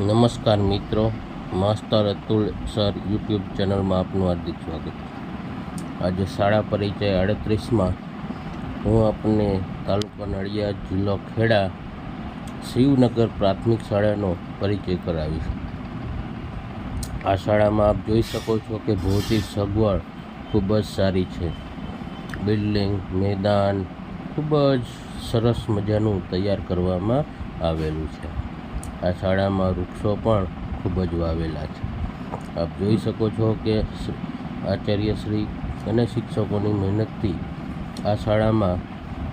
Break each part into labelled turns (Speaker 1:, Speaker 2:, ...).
Speaker 1: નમસ્કાર મિત્રો માસ્તર Atul sir YouTube ચેનલમાં આપનું હાર્દિક સ્વાગત. આજે શાળા પરિચય આડત્રીસમાં હું આપને તાલુકા નડિયાદ જિલ્લો ખેડા શિવનગર પ્રાથમિક શાળાનો પરિચય કરાવીશ. આ શાળામાં આપ જોઈ શકો છો કે ભૌતિક સગવડ ખૂબ જ સારી છે. બિલ્ડિંગ, મેદાન ખૂબ જ સરસ મજાનું તૈયાર કરવામાં આવેલું છે. આ શાળામાં વૃક્ષો પણ ખૂબ જ વાવેલા છે. આપ જોઈ શકો છો કે આચાર્યશ્રી અને શિક્ષકોની મહેનતથી આ શાળામાં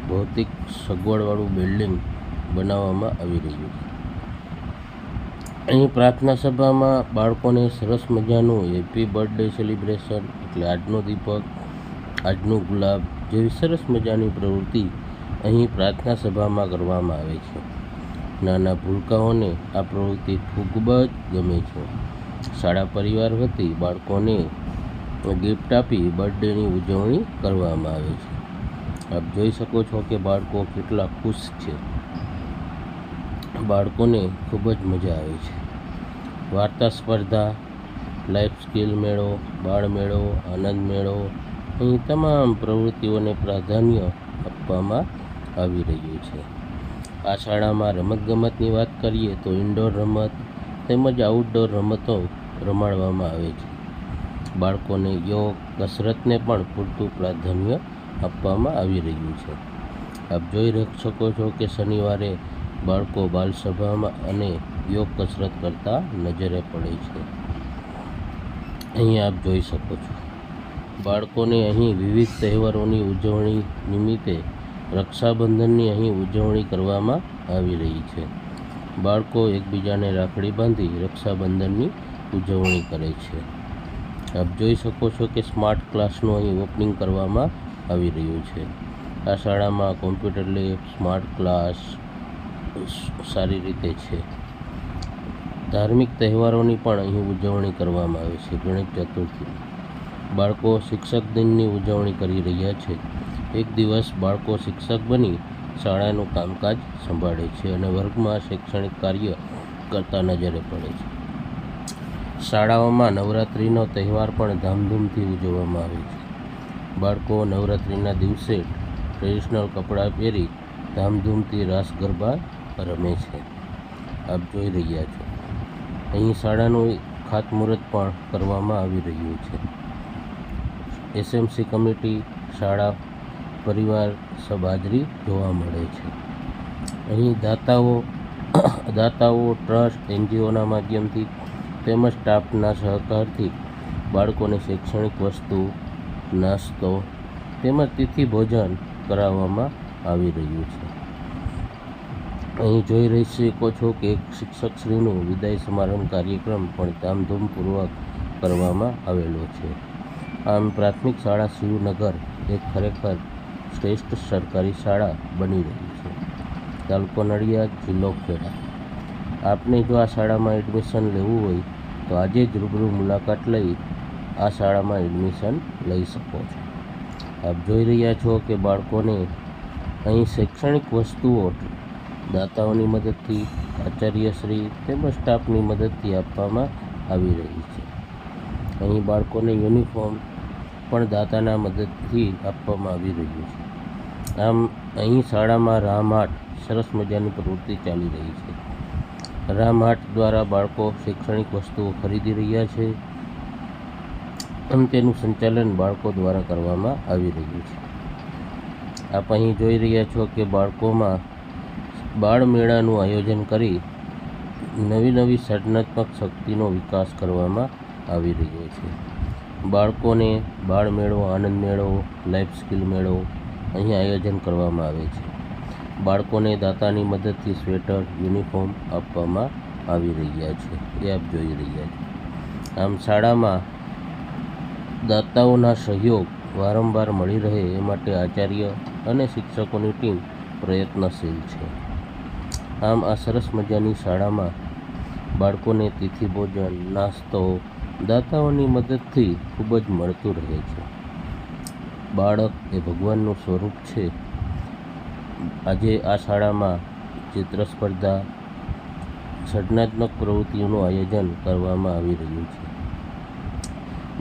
Speaker 1: ભૌતિક સગવડવાળું બિલ્ડિંગ બનાવવામાં આવી રહ્યું છે. અહીં પ્રાર્થના સભામાં બાળકોને સરસ મજાનું હેપી બર્થડે સેલિબ્રેશન એટલે આજનો દીપક, આજનું ગુલાબ જેવી સરસ મજાની પ્રવૃત્તિ અહીં પ્રાર્થના સભામાં કરવામાં આવે છે. નાના ભૂલકાઓને આ પ્રવૃત્તિ ખૂબ જ ગમે છે. શાળા પરિવાર વતી બાળકોને ગિફ્ટ આપી બર્થડેની ઉજવણી કરવામાં આવે છે. આપ જોઈ શકો છો કે બાળકો કેટલા ખુશ છે. બાળકોને ખૂબ જ મજા આવે છે. વાર્તા સ્પર્ધા, લાઈફ સ્કિલ મેળો, બાળ મેળો, આનંદ મેળો અહીં તમામ પ્રવૃત્તિઓને પ્રાધાન્ય આપવામાં આવી રહ્યું છે. આ શાળામાં રમતગમતની વાત કરીએ તો ઇન્ડોર રમત તેમજ આઉટડોર રમતો રમાડવામાં આવે છે. બાળકોને યોગ, કસરતને પણ પૂરતું પ્રાધાન્ય આપવામાં આવી રહ્યું છે. આપ જોઈ શકો છો કે શનિવારે બાળકો બાલસભામાં અને યોગ, કસરત કરતા નજરે પડે છે. અહીં આપ જોઈ શકો છો. બાળકોને અહીં વિવિધ તહેવારોની ઉજવણી નિમિત્તે રક્ષાબંધનની અહીં ઉજવણી કરવામાં આવી રહી છે. બાળકો એકબીજાને રાખડી બાંધી રક્ષાબંધનની ઉજવણી કરે છે. આપ જોઈ શકો છો કે સ્માર્ટ ક્લાસનું અહીં ઓપનિંગ કરવામાં આવી રહ્યું છે. આ શાળામાં કોમ્પ્યુટર લેબ, સ્માર્ટ ક્લાસ સારી રીતે છે. ધાર્મિક તહેવારોની પણ અહીં ઉજવણી કરવામાં આવે છે ગણેશ ચતુર્થી. બાળકો શિક્ષક દિનની ઉજવણી કરી રહ્યા છે. એક દિવસ બાળકો શિક્ષક બની શાળાનું કામકાજ સંભાળે છે અને વર્ગમાં શૈક્ષણિક કાર્ય કરતા નજરે પડે છે. શાળાઓમાં નવરાત્રિનો તહેવાર પણ ધામધૂમથી ઉજવવામાં આવે છે. બાળકો નવરાત્રિના દિવસે ટ્રેડિશનલ કપડાં પહેરી ધામધૂમથી રાસ ગરબા રમે છે. આપ જોઈ રહ્યા છો. અહીં શાળાનું ખાતમુહૂર્ત પણ કરવામાં આવી રહ્યું છે. એસએમસી કમિટી શાળા પરિવાર સબાદરી જોવા મળે છે. અહીં દાતાઓ દાતાઓ, ટ્રસ્ટ, એનજીઓના માધ્યમથી તેમજ સ્ટાફના સહકારથી બાળકોને શૈક્ષણિક વસ્તુ, નાસ્તો તેમજ તિથિ ભોજન કરાવવામાં આવી રહ્યું છે. અહીં જોઈ રહી શકો છો કે એક શિક્ષકશ્રીનું વિદાય સમારંભ કાર્યક્રમ પણ ધામધૂમપૂર્વક કરવામાં આવેલો છે. આમ પ્રાથમિક શાળા શિવનગર એ ખરેખર શ્રેષ્ઠ સરકારી શાળા બની રહી છે. તાલુકો નડિયાદ, જિલ્લો ખેડા. આપને જો આ શાળામાં એડમિશન લેવું હોય, તો આજે જ રૂબરૂ મુલાકાત લઈ આ શાળામાં એડમિશન લઈ શકો છો. આપ જોઈ રહ્યા છો કે બાળકોને અહીં શૈક્ષણિક વસ્તુઓ, દાતાઓની મદદથી, આચાર્યશ્રી તેમજ સ્ટાફની મદદથી આપવામાં આવી રહી છે. અહીં બાળકોને યુનિફોર્મ પણ દાતાના મદદથી આપવામાં આવી રહ્યું છે. આમ, અહીં શાળામાં રામહાટ સરસ મજાની પ્રવૃત્તિ ચાલી રહી છે. રામહાટ દ્વારા બાળકો શૈક્ષણિક વસ્તુઓ ખરીદી રહ્યા છે અને તેનું સંચાલન બાળકો દ્વારા કરવામાં આવી રહ્યું છે. આપ અહીં જોઈ રહ્યા છો કે બાળકોમાં બાળ મેળાનું આયોજન કરી નવી નવી સર્જનાત્મક શક્તિનો વિકાસ કરવામાં આવી રહ્યો છે. બાળકોને બાળ મેળો આનંદ મેળો લાઈફ સ્કિલ મેળો અહીં આયોજન કરવામાં આવે છે. બાળકોને દાતાની મદદથી સ્વેટર યુનિફોર્મ આપવામાં આવી રહ્યા છે. એ આપ જોઈ રહ્યા છે. આમ શાળામાં દાતાઓના સહયોગ વારંવાર મળી રહે એ માટે આચાર્ય અને શિક્ષકોની ટીમ પ્રયત્નશીલ છે. આમ આ સરસ મજાની શાળામાં બાળકોને તિથિ ભોજન નાસ્તો દાતાઓની મદદથી ખૂબ જ મળતું રહે છે. બાળક એ ભગવાનનું સ્વરૂપ છે. આજે આ શાળામાં ચિત્ર સ્પર્ધા સર્જનાત્મક પ્રવૃત્તિઓનું આયોજન કરવામાં આવી રહ્યું છે.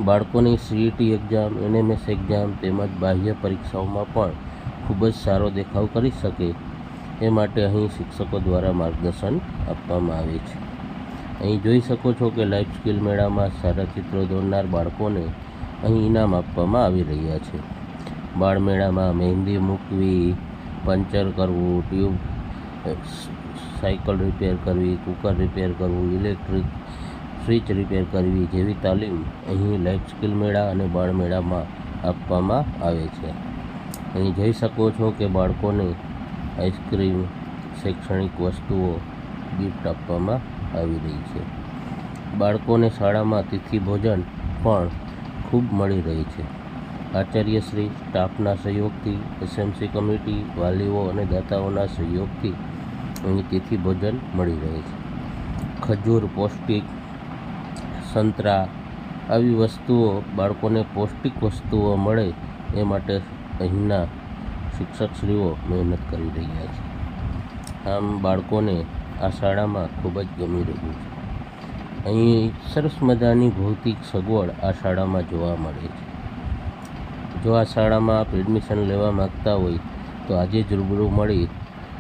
Speaker 1: બાળકોની સીઈટી એક્ઝામ એનએમએસ એક્ઝામ તેમજ બાહ્ય પરીક્ષાઓમાં પણ ખૂબ જ સારો દેખાવ કરી શકે એ માટે અહીં શિક્ષકો દ્વારા માર્ગદર્શન આપવામાં આવે છે. અહીં જોઈ શકો છો કે લાઈફ સ્કિલ મેળામાં સારા ચિત્રો દોરનાર બાળકોને અહીં ઇનામ આપવામાં આવી રહ્યા છે. બાળ મેળામાં મહેંદી મૂકવી, પંચર કરવું, ટ્યુબ સાયકલ રિપેર કરવી, કુકર રિપેર કરવું, ઇલેક્ટ્રિક સ્વિચ રિપેર કરવી જેવી તાલીમ અહીં લાઈફ સ્કિલ મેળા અને બાળ મેળામાં આપવામાં આવે છે. અહીં જોઈ શકો છો કે બાળકોને આઈસ્ક્રીમ, શૈક્ષણિક વસ્તુઓ ગિફ્ટ આપવામાં આવી રહી છે. બાળકોને શાળામાં તિથિ ભોજન પણ ખૂબ મળી રહી છે. આચાર્યશ્રી સ્ટાફના સહયોગથી એસએમસી કમિટી, વાલીઓ અને દાતાઓના સહયોગથી અહીં તિથિ ભોજન મળી રહે છે. ખજૂર, પૌષ્ટિક સંતરા આવી વસ્તુઓ બાળકોને પૌષ્ટિક વસ્તુઓ મળે એ માટે અહીંના શિક્ષકશ્રીઓ મહેનત કરી રહ્યા છે. આમ બાળકોને આ શાળામાં ખૂબ જ ગમી રહ્યું છે. અહીં સરસ મજાની ભૌતિક સગવડ આ શાળામાં જોવા મળે છે. જો આ શાળામાં આપ એડમિશન લેવા માગતા હોય, તો આજે જ રૂબરૂ મળી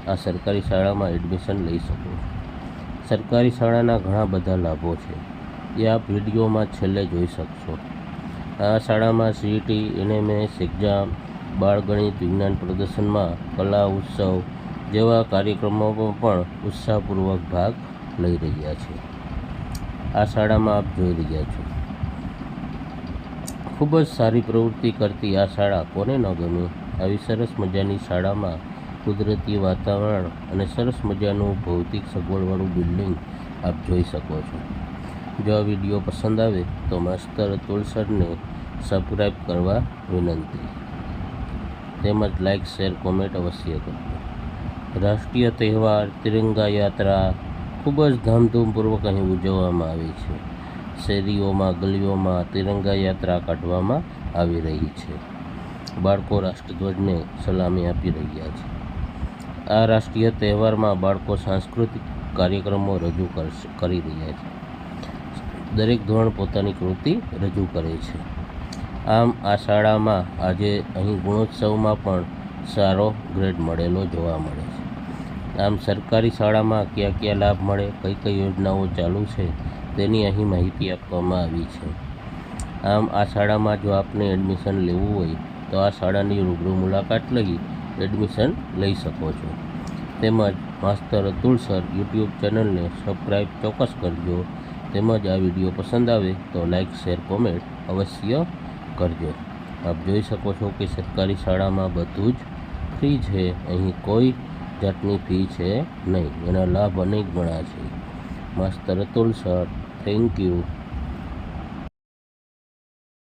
Speaker 1: આ સરકારી શાળામાં એડમિશન લઈ શકો સરકારી શાળાના ઘણા બધા લાભો છે. એ આપ વિડીયોમાં છેલ્લે જોઈ શકશો. આ શાળામાં સીઈટી એનએમએસ એક્ઝામ બાળગણિત, વિજ્ઞાન પ્રદર્શનમાં કલા, ઉત્સવ જેવા કાર્યક્રમોમાં પણ ઉત્સાહપૂર્વક ભાગ લઈ રહ્યા છે. આ શાળામાં આપ જોઈ રહ્યા છો. ખૂબ જ સારી પ્રવૃત્તિ કરતી આ શાળા કોને ન ગમે? આવી સરસ મજાની શાળામાં કુદરતી વાતાવરણ અને સરસ મજાનું ભૌતિક સગવડવાળું બિલ્ડિંગ આપ જોઈ શકો છો. જો આ વીડિયો પસંદ આવે તો માસ્તર અતુલ સરને સબસ્ક્રાઈબ કરવા વિનંતી. તેમજ લાઇક, શેર, કોમેન્ટ અવશ્ય કરજો. રાષ્ટ્રીય તહેવાર, તિરંગા યાત્રા ખૂબ જ ધામધૂમપૂર્વક અહીં ઉજવવામાં આવે છે. શેરીઓમાં, ગલીઓમાં તિરંગા યાત્રા કાઢવામાં આવી રહી છે. બાળકો રાષ્ટ્રધ્વજને સલામી આપી રહ્યા છે. આ રાષ્ટ્રીય તહેવારમાં બાળકો સાંસ્કૃતિક કાર્યક્રમો રજૂ કરી રહ્યા છે. દરેક ધોરણ પોતાની કૃતિ રજૂ કરે છે. આમ આ શાળામાં આજે અહીં ગુણોત્સવમાં પણ સારો ગ્રેડ મળેલો જોવા મળે છે. આમ સરકારી શાળામાં કયા કયા લાભ મળે, કઈ કઈ યોજનાઓ ચાલુ છે, તેની અહીં માહિતી આપવામાં આવી છે. આમ આ શાળામાં જો આપને એડમિશન લેવું હોય, તો આ શાળાની રૂબરૂ મુલાકાત લઈ એડમિશન લઈ શકો છો. તેમજ માસ્તર અતુલ સર યુટ્યુબ ચેનલને સબસ્ક્રાઈબ ચોક્કસ કરજો. તેમજ આ વીડિયો પસંદ આવે તો લાઇક, શેર, કોમેન્ટ અવશ્ય કરજો. આપ જોઈ શકો છો કે સરકારી શાળામાં બધું જ ફ્રી છે. અહીં કોઈ જાતની ફી છે નહીં એના લાભ અનેક ગણા છે. માસ્તર અતુલ સર થેન્ક યુ